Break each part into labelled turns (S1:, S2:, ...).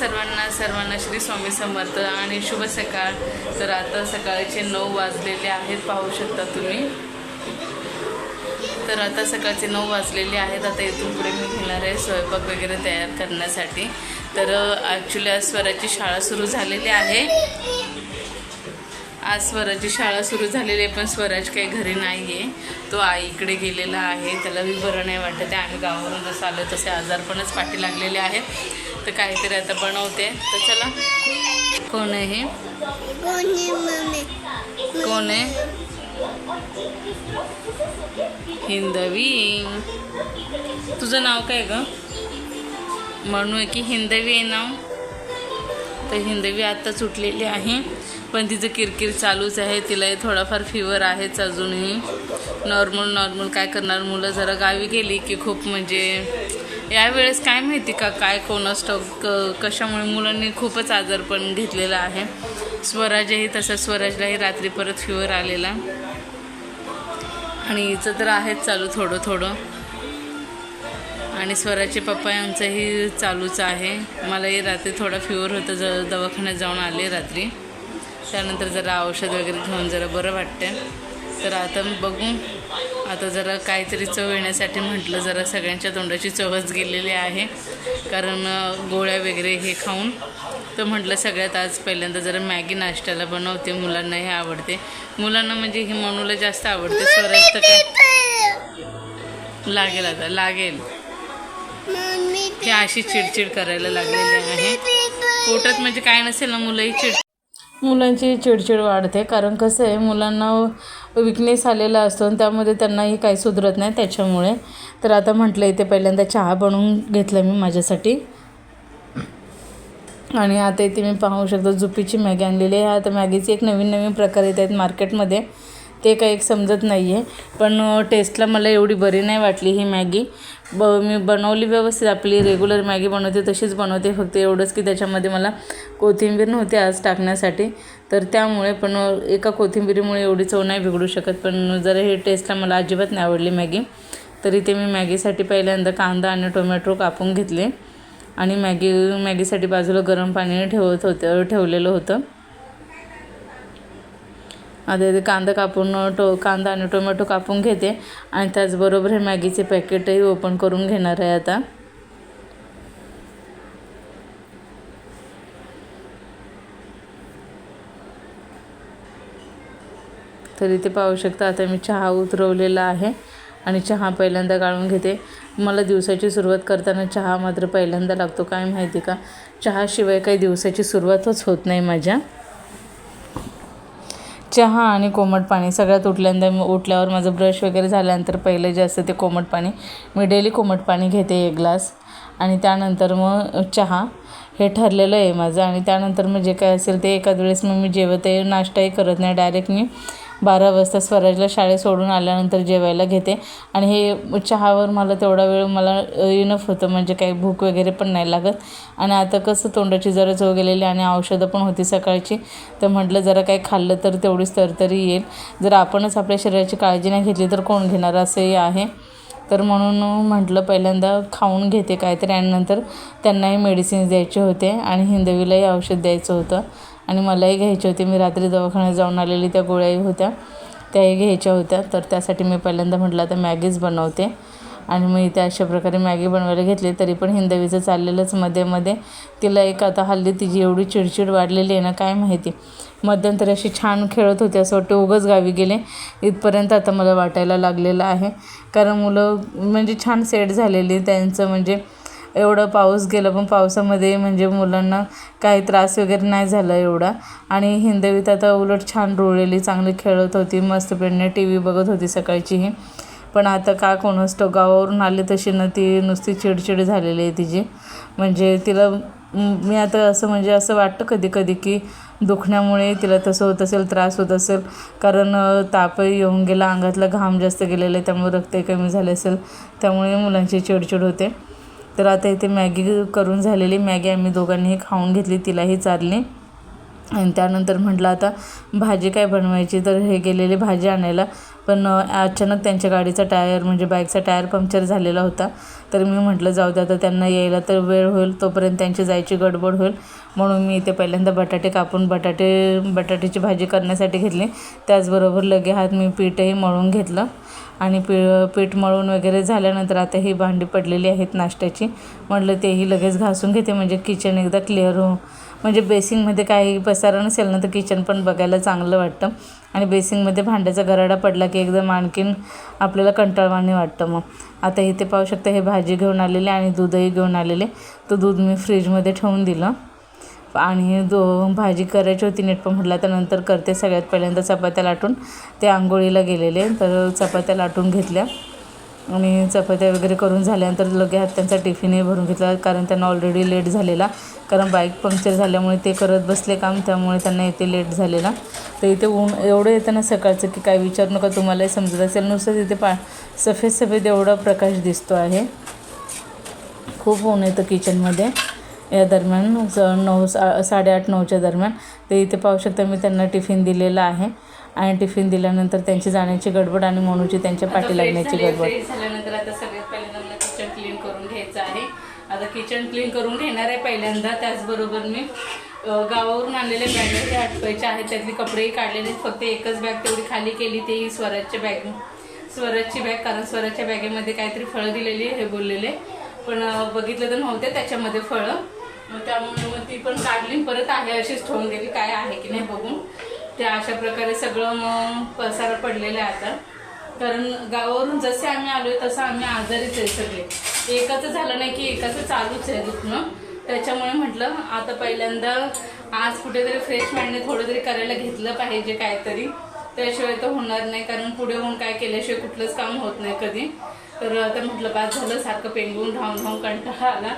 S1: सर्वांना सर्वांना श्री स्वामी समर्थ आणि शुभ सकाळ. तर आता सकाळचे नऊ वाजलेले आहेत पाहू शकता तुम्ही. तर आता सकाळचे नऊ वाजलेले आहेत आता इथून पुढे मी घेणार आहे स्वयंपाक वगैरे तयार करण्यासाठी. तर ॲक्च्युली आज स्वराची शाळा सुरू झालेली आहे. आज स्वराची शाळा सुरू झालेली आहे पण स्वराज काही घरी नाही आहे तो आईकडे गेलेला आहे त्याला बी बरं नाही वाटत आहे. आम्ही गावावरून जसं आलो तसे आजारपणच पाठी लागलेले आहेत. तर काहीतरी आता बनवते. तर चला. कोण आहे हे?
S2: कोण
S1: आहे? हिंदवी. तुझं नाव काय ग? म्हणू आहे की हिंदवी आहे नाव. तर हिंदवी आत्ताच उठलेली आहे. पण तिचं किरकिर चालूच आहे. तिलाही थोडाफार फिवर आहेच अजूनही. नॉर्मल नॉर्मल काय करणार मुलं? जरा गावी गेली की खूप म्हणजे यावेळेस काय माहिती का काय कोणास क कशामुळे मुलांनी खूपच आजारपण घेतलेलं आहे. स्वराजही तसं स्वराजलाही रात्री परत फिवर आलेला. आणि हिचं तर आहेच चालू थोडं थोडं. आणि स्वराचे पप्पा यांचंही चालूच आहे. मलाही रात्री थोडा फिवर होतं ज दवाखान्यात जाऊन आले रात्री. त्यानंतर जरा औषध वगैरे घेऊन जरा बरं वाटतं तर आता बघू. आता जरा काहीतरी चव येण्यासाठी म्हटलं जरा सगळ्यांच्या तोंडाची चवच गेलेली आहे. कारण गोळ्या वगैरे हे खाऊन. तर म्हटलं सगळ्यात आज पहिल्यांदा जरा मॅगी नाश्त्याला बनवते मुलांनाही आवडते. मुलांना म्हणजे ही मनूला जास्त आवडते स्वराज तर काय? लागेल आता लागेल. ही अशी चिडचिड करायला लागलेली आहे. पोटात म्हणजे काय नसेल ना मुलंही चिड मुलांची चिडचिड वाढते. कारण कसं आहे मुलांना विकनेस आलेला असतो आणि त्यामध्ये त्यांनाही काही सुधरत नाही त्याच्यामुळे. तर आता म्हटलं इथे पहिल्यांदा चहा बनवून घेतला मी माझ्यासाठी. आणि आता इथे मी पाहू शकतो झुपीची मॅगी आणलेली आहे. आता मॅगीचे एक नवीन नवीन प्रकार येत आहेत मार्केटमध्ये ते काही एक समजत नाही आहे पण टेस्टला मला एवढी बरी नाही वाटली ही मॅगी. ब मी बनवली व्यवस्थित. आपली रेग्युलर मॅगी बनवते तशीच बनवते. फक्त एवढंच की त्याच्यामध्ये मला कोथिंबीर नव्हती आज टाकण्यासाठी. तर त्यामुळे पण एका कोथिंबीरीमुळे एवढी चव नाही बिघडू शकत. पण जरा हे टेस्टला मला अजिबात नाही आवडली मॅगी. तर इथे मी मॅगीसाठी पहिल्यांदा कांदा आणि टोमॅटो कापून घेतले. आणि मॅगी मॅगीसाठी बाजूला गरम पाणी ठेवत होतं ठेवलेलं होतं. आता कांदा कापून टो कांदा आणि टोमॅटो कापून घेते. आणि त्याचबरोबर हे मॅगीचे पॅकेटही ओपन करून घेणार आहे आता. तर इथे पाहू शकता आता मी चहा उतरवलेला आहे आणि चहा पहिल्यांदा गाळून घेते. मला दिवसाची सुरुवात करताना चहा मात्र पहिल्यांदा लागतो काय माहिती का? चहाशिवाय काही दिवसाची सुरुवातच होत नाही माझ्या. चहा आणि कोमट पाणी सगळ्यात उठल्यानंतर उठल्यावर माझं ब्रश वगैरे झाल्यानंतर पहिले जे असतं ते कोमट पाणी. मी डेली कोमट पाणी घेते एक ग्लास. आणि त्यानंतर मग चहा. हे ठरलेलं आहे माझं. आणि त्यानंतर मग जे काय असेल ते एकाच वेळेस मग मी जेवते नाश्ताही करत नाही. डायरेक्ट मी बारा वाजता स्वराजला शाळेत सोडून आल्यानंतर जेवायला घेते. आणि हे चहावर मला तेवढा वेळ मला इनफ होतं. म्हणजे काही भूक वगैरे पण नाही लागत. आणि आता कसं तोंडाची जरा चव गेलेली आणि औषधं पण होती सकाळची. तर म्हटलं जरा काही खाल्लं तर तेवढीच तरतरी येईल. जर आपणच आपल्या शरीराची काळजी नाही घेतली तर कोण घेणार? असंही आहे. तर म्हणून म्हटलं पहिल्यांदा खाऊन घेते काहीतरी. आणि नंतर त्यांनाही मेडिसिन्स द्यायचे होते. आणि हिंदवीलाही औषध द्यायचं होतं. आणि मलाही घ्यायची होती. मी रात्री दवाखान्यात जाऊन आलेली त्या गोळ्याही होत्या त्याही घ्यायच्या होत्या. तर त्यासाठी मी पहिल्यांदा म्हटलं आता मॅगीच बनवते. आणि मी इथे अशा प्रकारे मॅगी बनवायला घेतली तरी पण हिंदवीचं चाललेलंच मध्ये मध्ये. तिला एक आता हल्ली तिची एवढी चिडचिड वाढलेली आहे ना काय माहिती. मध्यंतरी अशी छान खेळत होते असं वाटतं उगंच गावी गेले. इथपर्यंत आता मला वाटायला लागलेलं आहे. कारण मुलं म्हणजे छान सेट झालेली त्यांचं म्हणजे एवढं पाऊस गेलं पण पावसामध्ये म्हणजे मुलांना काही त्रास वगैरे नाही झाला एवढा. आणि हिंदवीत आता उलट छान रुळलेली चांगली खेळत होती मस्त पेडणे टी व्ही बघत होती सकाळचीही. पण आता का कोणास गावावरून आले तशी ना ती नुसती चिडचिड झालेली आहे तिची. म्हणजे तिला मी आता असं म्हणजे असं वाटतं कधी कधी की दुखण्यामुळे तिला तसं होत असेल त्रास होत असेल. कारण तापही येऊन गेला अंगातला घाम जास्त गेलेला आहे त्यामुळे रक्तही कमी झाले असेल त्यामुळे मुलांची चिडचिड होते. तर आता इथे मॅगी करून झालेली मॅगी आम्ही दोघांनीही खाऊन घेतली तिलाही चारली आणि त्यानंतर म्हटलं आता भाजी काय बनवायची? तर हे गेलेले भाजी आणायला. पण अचानक त्यांच्या गाडीचा टायर म्हणजे बाईकचा टायर पंक्चर झालेला होता. तर मी म्हटलं जाऊ दे आता त्यांना यायला तर वेळ होईल. तोपर्यंत त्यांची जायची गडबड होईल. म्हणून मी इथे पहिल्यांदा बटाटे कापून बटाटे बटाट्याची भाजी करण्यासाठी घेतली. त्याचबरोबर लगे हात मी पीठही मळून घेतलं. आणि पी पीठ मळून वगैरे झाल्यानंतर आता ही भांडी पडलेली आहेत नाश्त्याची. म्हटलं तेही लगेच घासून घेते. म्हणजे किचन एकदा क्लिअर हो म्हणजे बेसिंगमध्ये काही पसारा नसेल ना तर किचन पण बघायला चांगलं वाटतं. आणि बेसिंगमध्ये भांड्याचा गराडा पडला की एकदम आणखीन आपल्याला कंटाळवाणी वाटतं मग. आता इथे पाहू शकता हे भाजी घेऊन आलेले आणि दूधही घेऊन आलेले. तर दूध मी फ्रीजमध्ये ठेवून दिलं. आणि दो भाजी करायची होती नीट पण म्हटलं तर नंतर करते. सगळ्यात पहिल्यांदा चपात्या लाटून ते आंघोळीला गेलेले. तर चपात्या लाटून घेतल्या. आणि चपात्या वगैरे करून झाल्यानंतर लगे हात त्यांचा टिफिनही भरून घेतला. कारण त्यांना ऑलरेडी लेट झालेला. कारण बाईक पंक्चर झाल्यामुळे ते करत बसले काम. त्यामुळे त्यांना इथे लेट झालेला. तर इथे ऊन एवढं येतं ना सकाळचं की काय विचारू नका तुम्हालाही समजत असेल. नुसतं तिथे पा सफेद सफेद एवढा प्रकाश दिसतो आहे. खूप ऊन येतं किचनमध्ये या दरम्यान नऊ सा साडेआठ नऊच्या दरम्यान. ते इथे पाहू शकता मी त्यांना टिफिन दिलेला आहे. आणि टिफिन दिल्यानंतर त्यांची जाण्याची गडबड आणि म्हणूची त्यांच्या पाठी लागण्याची गडबड.
S3: झाल्यानंतर आता सगळ्यात पहिल्यांदा मला किचन क्लीन करून घ्यायचं आहे. आता किचन क्लीन करून घेणार आहे पहिल्यांदा. त्याचबरोबर मी गावावरून आणलेल्या बॅग आठवायच्या आहेत. त्यातली कपडेही काढलेले फक्त एकच बॅग तेवढी खाली केली ते ही स्वराजच्या बॅग स्वराजची बॅग कारण स्वराजच्या बॅगेमध्ये काहीतरी फळं दिलेली हे बोललेले. पण बघितलं तर नव्हते त्याच्यामध्ये फळं. मग त्यामुळे मग ती पण काढली परत आहे अशीच ठेवून गेली काय आहे की नाही बघून. त्या अशा प्रकारे सगळं मग पसारा पडलेलं आहे आता. कारण गावावरून जसे आम्ही आलोय तसं आम्ही आजारीच आहे सगळे. एकाचं झालं नाही की एकाचं चालूच आहे दुखणं त्याच्यामुळे म्हटलं आता पहिल्यांदा आज कुठेतरी फ्रेश माइंडने थोडं तरी करायला घेतलं पाहिजे काहीतरी. त्याशिवाय तर होणार नाही कारण पुढे होऊन काय केल्याशिवाय कुठलंच काम होत नाही कधी. तर आता म्हटलं बाद झालं सारखं पेंगून धावून धावून कंटाळा आला.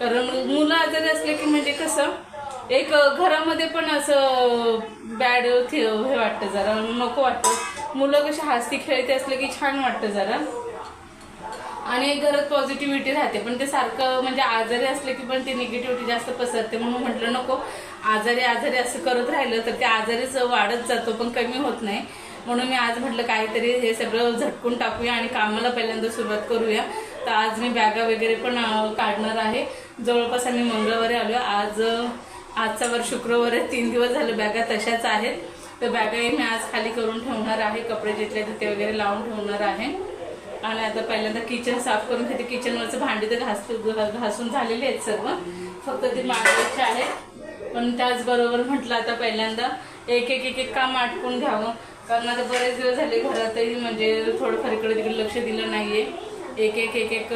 S3: कारण मुलं आजारी असले की म्हणजे कसं एक घरामध्ये पण असं बॅड हे वाटतं जरा नको वाटतं. मुलं कशी हसती खेळते असले की छान वाटतं जरा. आणि घरात पॉझिटिव्हिटी राहते पण ते सारखं म्हणजे आजारी असले की पण ते निगेटिव्हिटी जास्त पसरते. म्हणून म्हटलं नको आजारी आजारी असं करत राहिलं तर ते आजारीच वाढत जातो पण कमी होत नाही. म्हणून मी आज म्हटलं काहीतरी हे सगळं झटकून टाकूया आणि कामाला पहिल्यांदा सुरुवात करूया. तर आज मी बॅगा वगैरे पण काढणार आहे. जवळपास आम्ही मंगळवारी आलो आज आजचा वर शुक्रवार आहे. तीन दिवस झाले बॅगा तशाच आहेत. तर बॅगाही मी आज खाली करून ठेवणार आहे. कपडे जिथले तिथे वगैरे लावून ठेवणार आहे. आणि आता पहिल्यांदा किचन साफ करून घेते. किचनवरचं भांडी तर घास घासून झालेले आहेत सर्व. फक्त ते मांडायचे आहेत पण त्याचबरोबर म्हटलं आता पहिल्यांदा एक एक एक एक काम आटकून घ्यावं. कारण आता बरेच दिवस झाले घरातही म्हणजे थोडंफार इकडे तिकडे लक्ष दिलं नाहीये. एक एक एक एक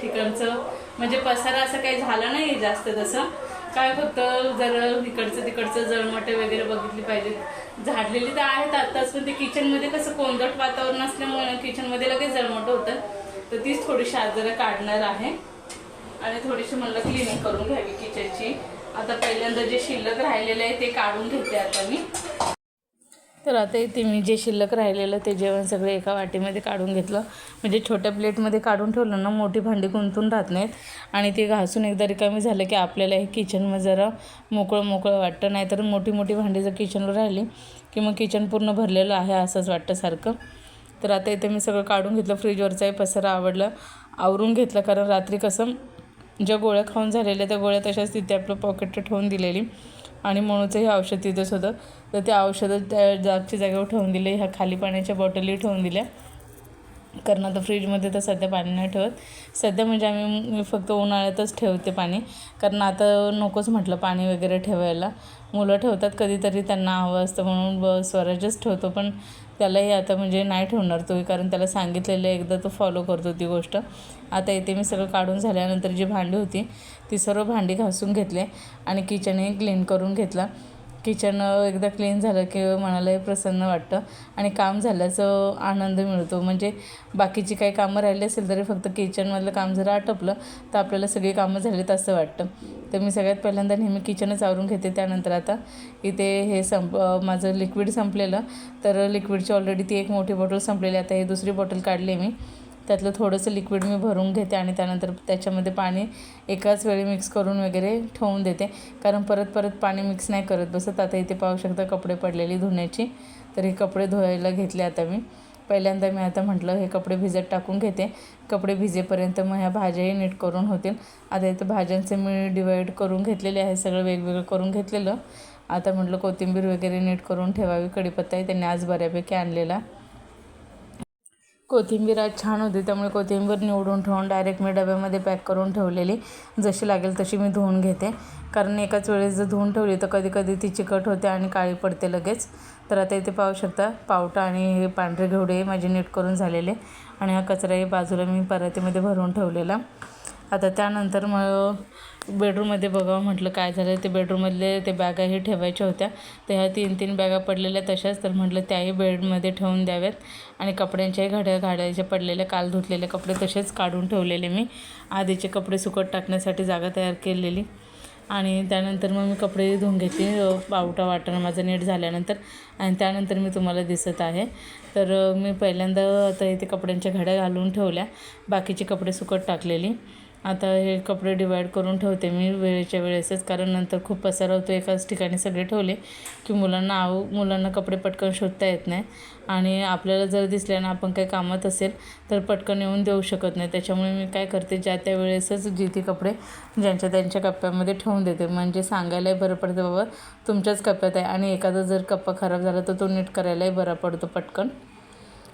S3: ठिकाणचं. म्हणजे पसारा असं काही झालं नाही जास्त तसं. काय फक्त जर इकडचं तिकडचं जळमटे वगैरे बघितली पाहिजे झाडलेली तर आहेत आत्ताच पण ते किचनमध्ये कसं कोंदट वातावरण असल्यामुळे किचनमध्ये लगेच जळमट होतं. तर तीच थोडीशी आज जरा काढणार आहे. आणि थोडीशी म्हणलं क्लिनिंग करून घ्यावी किचनची आता पहिल्यांदा जे शिल्लक राहिलेलं आहे ते काढून घेते आता मी.
S1: तर आता इथे मी जे शिल्लक राहिलेलं ते जेवण सगळं एका वाटीमध्ये काढून घेतलं. म्हणजे छोट्या प्लेटमध्ये काढून ठेवलं ना मोठी भांडी गुंतून राहत नाहीत. आणि ते घासून एकदा रिकामी झालं की आपल्याला हे किचनमध्ये जरा मोकळं मोकळं वाटतं. नाहीतर मोठी मोठी भांडी जर किचनवर राहिली की मग किचन पूर्ण भरलेलं आहे असंच वाटतं सारखं. तर आता इथे मी सगळं काढून घेतलं. फ्रीजवरचाही पसारा आवडला. आवरून घेतलं कारण रात्री कसं ज्या गोळ्या खाऊन झालेल्या त्या गोळ्या तशाच तिथे आपलं पॉकेट ठेवून दिलेली. आणि म्हणूनचं हे औषध तिथंच होतं. तर ते औषधं त्या जागच्या जागेवर ठेवून दिले ह्या खाली पाण्याच्या बॉटली ठेवून दिल्या. कारण आता फ्रीजमध्ये तर सध्या पाणी नाही ठेवत. सध्या म्हणजे आम्ही मी फक्त उन्हाळ्यातच ठेवते पाणी. कारण आता नकोच म्हटलं पाणी वगैरे ठेवायला. मुलं ठेवतात कधीतरी त्यांना हवं असतं म्हणून ब स्वराजच ठेवतो. पण त्यालाही आता म्हणजे नाही ठेवणार तो कारण त्याला सांगितलेलं आहे एकदा तो फॉलो करतो ती गोष्ट. आता इथे मी सगळं काढून झाल्यानंतर जी भांडी होती ती सर्व भांडी घासून घेतले आणि किचनही क्लीन करून घेतला. किचन एकदा क्लीन झालं की मनालाही प्रसन्न वाटतं आणि काम झाल्याचं आनंद मिळतो. म्हणजे बाकीची काही कामं राहिली असेल तरी फक्त किचनमधलं काम जर आटपलं तर आपल्याला सगळी कामं झालीत असं वाटतं. तर मी सगळ्यात पहिल्यांदा नेहमी किचनच आवरून घेते. त्यानंतर आता इथे हे संप माझं लिक्विड संपलेलं. तर लिक्विडची ऑलरेडी ती एक मोठी बॉटल संपलेली. आता हे दुसरी बॉटल काढली मी. त्यातलं थोडंसं लिक्विड मी भरून घेते आणि त्यानंतर त्याच्यामध्ये पाणी एकाच वेळी मिक्स करून वगैरे ठेवून देते. कारण परत परत पाणी मिक्स नाही करत बसत. आता इथे पाहू शकता कपडे पडलेली धुण्याची. तर हे कपडे धुवायला घेतले आता मी. पहिल्यांदा मी आता म्हटलं हे कपडे भिजत टाकून घेते. कपडे भिजेपर्यंत मग ह्या भाज्याही नीट करून होतील. आता इथं भाज्यांचे मी डिवाईड करून घेतलेले आहे. सगळं वेगवेगळं करून घेतलेलं. आता म्हटलं कोथिंबीर वगैरे नीट करून ठेवावी. कडीपत्ताही त्यांनी आज बऱ्यापैकी आणलेला. कोथिंबीर आज छान होती त्यामुळे कोथिंबीर निवडून ठेवून डायरेक्ट मी डब्यामध्ये पॅक करून ठेवलेली. जशी लागेल तशी मी धुवून घेते. कारण एकाच वेळेस जर धुवून ठेवली तर कधी कधी ती चिकट होते आणि काळी पडते लगेच. तर आता इथे पाहू शकता पावटा आणि हे पांढरे घेवडे माझे नीट करून झालेले. आणि हा कचराही बाजूला मी परातीमध्ये भरून ठेवलेला. आता त्यानंतर मग बेडरूममध्ये बघावं म्हटलं काय झालं. ते बेडरूममधले ते बॅगाही ठेवायच्या होत्या. तर ह्या तीन तीन बॅगा पडलेल्या तशाच. तर म्हटलं त्याही बेडमध्ये ठेवून द्याव्यात. आणि कपड्यांच्याही घड्या घालायच्या पडलेल्या काल धुतलेले कपडे तसेच काढून ठेवलेले मी. आधीचे कपडे सुकत टाकण्यासाठी जागा तयार केलेली. आणि त्यानंतर मग मी कपडे धुवून घेते बावटा पावटा वाटणं माझं नीट झाल्यानंतर. आणि त्यानंतर मी तुम्हाला दिसत आहे. तर मी पहिल्यांदा आता इथे कपड्यांच्या घड्या घालून ठेवल्या. बाकीचे कपडे सुकत टाकलेली. आता हे कपडे डिवाईड करून ठेवते मी वेळेच्या वेळेसच कारण नंतर खूप पसारा होतो. एकाच ठिकाणी सगळे ठेवले की मुलांना आव मुलांना कपडे पटकन शोधता येत नाही. आणि आपल्याला जर दिसल्या ना आपण काही कामात असेल तर पटकन येऊन देऊ शकत नाही. त्याच्यामुळे मी काय करते ज्या त्या वेळेसच जी ती कपडे ज्यांच्या त्यांच्या कप्प्यामध्ये ठेवून देते. म्हणजे सांगायलाही बरं पडतं बाबा तुमच्याच कप्प्यात आहे. आणि एखादा जर कप्पा खराब झाला तर तो नीट करायलाही बरा पडतो पटकन.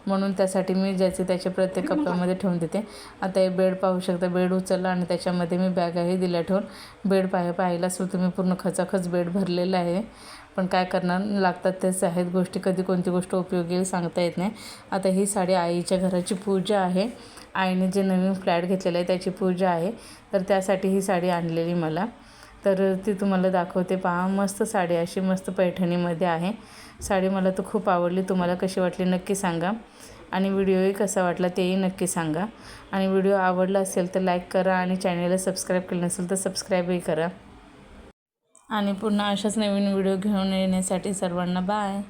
S1: म्हणून त्यासाठी मी ज्याचे त्याचे प्रत्येक कप्प्यामध्ये ठेवून देते. आता हे बेड पाहू शकता बेड उचलला आणि त्याच्यामध्ये मी बॅगाही दिल्या ठेवून. बेड पाह पाहायला सुद्धा मी पूर्ण खचाखच बेड भरलेला आहे. पण काय करणार लागतात तेच आहेत गोष्टी कधी कोणती गोष्ट उपयोगी सांगता येत नाही. आता ही साडी आईच्या घराची पूजा आहे. आईने जे नवीन फ्लॅट घेतलेलं आहे त्याची पूजा आहे. तर त्यासाठी ही साडी आणलेली मला. तर ती तुम्हाला दाखवते. पहा मस्त साडी अशी मस्त पैठणीमध्ये आहे. साडी मला तर खूप आवडली. तुम्हाला कशी वाटली नक्की सांगा. आणि व्हिडिओही कसा वाटला तेही नक्की सांगा. आणि व्हिडिओ आवडला असेल तर लाईक करा आणि चॅनलला सबस्क्राईब केलं नसेल तर सबस्क्राईबही करा. आणि पुन्हा अशाच नवीन व्हिडिओ घेऊन येण्यासाठी सर्वांना बाय.